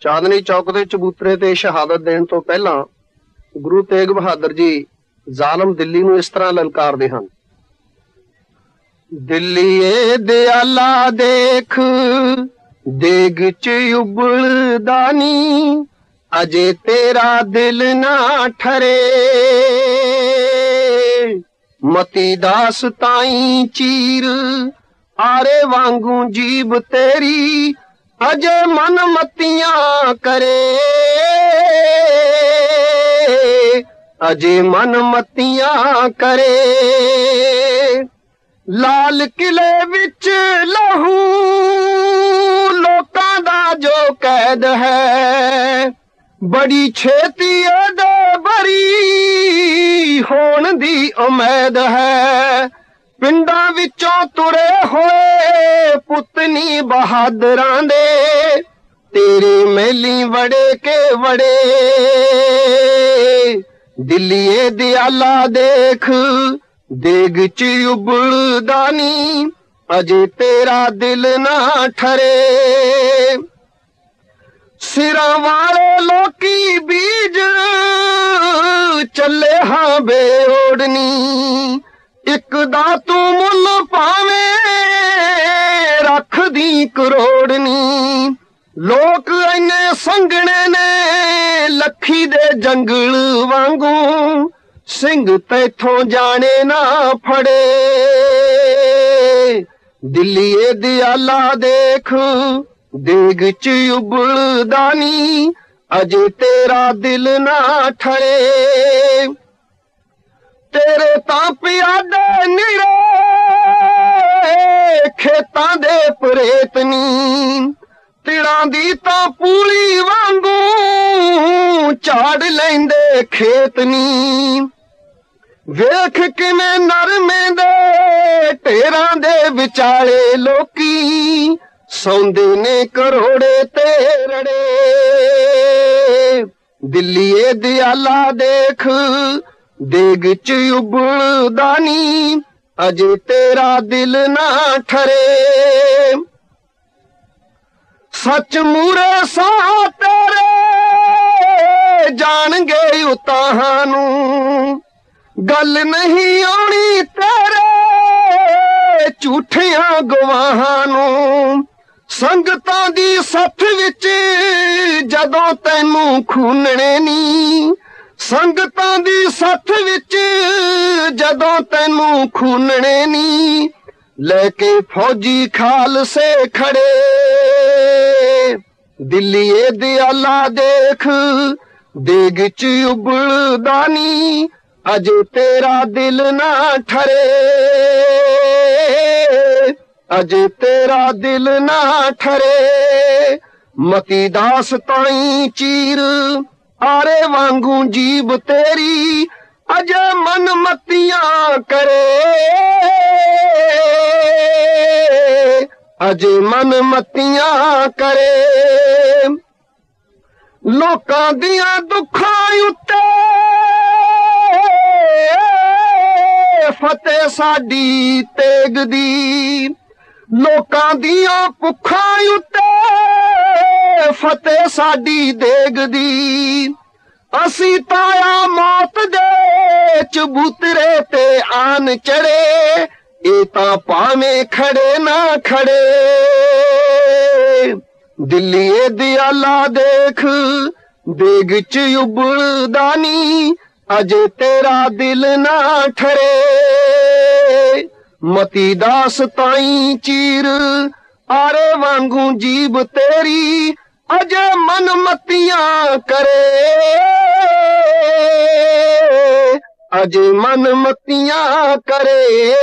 ਚਾਂਦਨੀ ਚੌਕ ਦੇ ਚਬੂਤਰੇ ਤੇ ਸ਼ਹਾਦਤ ਦੇਣ ਤੋਂ ਪਹਿਲਾਂ ਗੁਰੂ ਤੇਗ ਬਹਾਦਰ ਜੀ ਜ਼ਾਲਮ ਦਿੱਲੀ ਨੂੰ ਇਸ ਤਰ੍ਹਾਂ ਲਲਕਾਰਦੇ ਹਨ। ਦਿੱਲੀਏ ਦਿਆਲਾ ਦੇਖ, ਦੇਗ ਚ ਉਬਲਦਾ ਨੀ, ਅਜੇ ਤੇਰਾ ਦਿਲ ਨਾ ਠਰੇ। ਮਤੀ ਦਾਸ ਤਾਈ ਚੀਰ, ਆਰੇ ਵਾਂਗੂ ਜੀਬ ਤੇਰੀ ਅਜੇ ਮਨ ਮਤੀਆਂ ਕਰੇ। ਅਜੇ ਮਨ ਮਤੀਆਂ ਕਰੇ। ਲਾਲ ਕਿਲੇ ਵਿੱਚ ਲਹੂ, ਲੋਕਾਂ ਦਾ ਜੋ ਕੈਦ ਹੈ, ਬੜੀ ਛੇਤੀ ਇਹਦੇ ਬਰੀ ਹੋਣ ਦੀ ਉਮੀਦ ਹੈ। ਪਿੰਡਾਂ ਵਿੱਚੋਂ ਤੁਰੇ ਹੋਏ ਪੁੱਤਨੀ ਬਹਾਦਰਾਂ ਦੇ, ਤੇਰੀ ਮੈਲੀ ਵੜੇ ਕੇ ਵੜੇ। ਦਿੱਲੀਏ ਦਿਆਲਾ ਦੇਖ, ਦੇਗ ਚ ਉਬਲਦਾ ਨੀ ਅਜੇ ਤੇਰਾ ਦਿਲ ਨਾ ਠਰੇ। ਸਿਰਾਂ ਵਾਲੇ ਲੋਕੀ ਬੀਜ ਚੱਲੇ ਹਾਂ ਬੇਓੜਨੀ ਇੱਕ ਦਾ ਤੂੰ ਮੁੱਲ ਪਾਵੇਂ ਰੱਖਦੀ ਕਰੋੜਨੀ। ਲੋਕ ਐਨੇ ਸੰਗਣੇ ਨੇ ਲੱਖੀ ਦੇ ਜੰਗਲ ਵਾਂਗੂ, ਸਿੰਘ ਤੈਥੋਂ ਜਾਣੇ ਨਾ ਫੜੇ। ਦਿੱਲੀਏ ਦਿਆਲਾ ਦੇਖ, ਦੇਗ ਚ ਉਬਲਦਾ ਨੀ, ਅਜੇ ਤੇਰਾ ਦਿਲ ਨਾ ਠਰੇ ਤੇਰੇ ਤਾਂ ਪਿਆਦੇ ਨਿਰੇ, ਖੇਤਾਂ ਦੇ ਪ੍ਰੇਤਨੀ ਤਿੜਾਂ ਦੀ ਤਾਂ ਪੂਲੀ ਵਾਂਗੂ ਝਾੜ ਲੈਂਦੇ ਖੇਤਨੀ ਵੇਖ ਕਿਵੇਂ ਨਰਮੇ ਦੇ ਢੇਰਾਂ ਦੇ ਵਿਚਾਲੇ ਲੋਕੀ ਸੌਂਦੇ ਨੇ ਕਰੋੜੇ ਤੇ ਰੜੇ। ਦਿੱਲੀਏ ਦਿਆਲਾ ਦੇਖ ਦੇਗ ਚ ਉਬਲਦਾ ਨੀ ਅਜੇ ਤੇਰਾ ਦਿਲ ਨਾ ਠਰੇ। ਸੱਚ ਮੂਰੇ ਸਾ ਤੇਰੇ, ਜਾਣਗੇ ਉਤਾਹਾਂ ਨੂੰ। ਗੱਲ ਨਹੀਂ ਆਉਣੀ ਤੇਰੇ, ਝੂਠਿਆਂ ਗਵਾਹਾਂ ਨੂੰ। ਸੰਗਤਾਂ ਦੀ ਸੱਥ ਵਿੱਚ ਜਦੋਂ ਤੈਨੂੰ ਖੂਨਣੇ ਨੀ ਸੰਗਤਾਂ ਦੀ ਸੱਥ ਵਿੱਚ ਜਦੋਂ ਤੈਨੂੰ ਖੂਨਣੇ ਨੀ, ਲੈ ਕੇ ਫੌਜੀ ਖਾਲਸੇ ਖੜੇ। ਦਿੱਲੀਏ ਦਿਆਲਾ ਦੇਖ, ਦੇਗ ਚ ਉਬਲਦਾ ਨੀ, ਅਜੇ ਤੇਰਾ ਦਿਲ ਨਾ ਠਰੇ। ਅਜੇ ਤੇਰਾ ਦਿਲ ਨਾ ਠਰੇ, ਮਤੀ ਦਾਸ ਤਾਈ ਚੀਰ ਆਰੇ ਵਾਂਗੂ ਜੀਬ ਤੇਰੀ, ਅਜੇ ਮਨ ਮਤੀਆਂ ਕਰੇ। ਅਜੇ ਮਨ ਮਤੀਆਂ ਕਰੇ। ਲੋਕਾਂ ਦੀਆਂ ਦੁੱਖਾਂ ਉੱਤੇ ਫਤਿਹ ਸਾਡੀ ਤੇਗ ਦੀ ਲੋਕਾਂ ਦੀਆਂ ਭੁੱਖਾਂ ਉੱਤੇ ਫਤਿਹ ਸਾਡੀ ਦੇਗ ਦੀ। ਅਸੀਂ ਤਾਇਆ ਮੌਤ ਦੇ ਚਬੂਤਰੇ ਤੇ ਆਨ ਚੜੇ, ਇਹ ਤਾਂ ਭਾਵੇਂ ਖੜੇ ਨਾ ਖੜੇ। ਦਿੱਲੀਏ ਦਿਆਲਾ ਦੇਖ, ਦੇਗ ਚ ਉਬਲਦਾ ਨੀ ਅਜੇ ਤੇਰਾ ਦਿਲ ਨਾ ਠਰੇ। ਮਤੀ ਦਾਸ ਤਾਈ ਚੀਰ, ਆਰੇ ਵਾਂਗੂ ਜੀਬ ਤੇਰੀ अज मन मतियां करे। अज मन मतियां करे।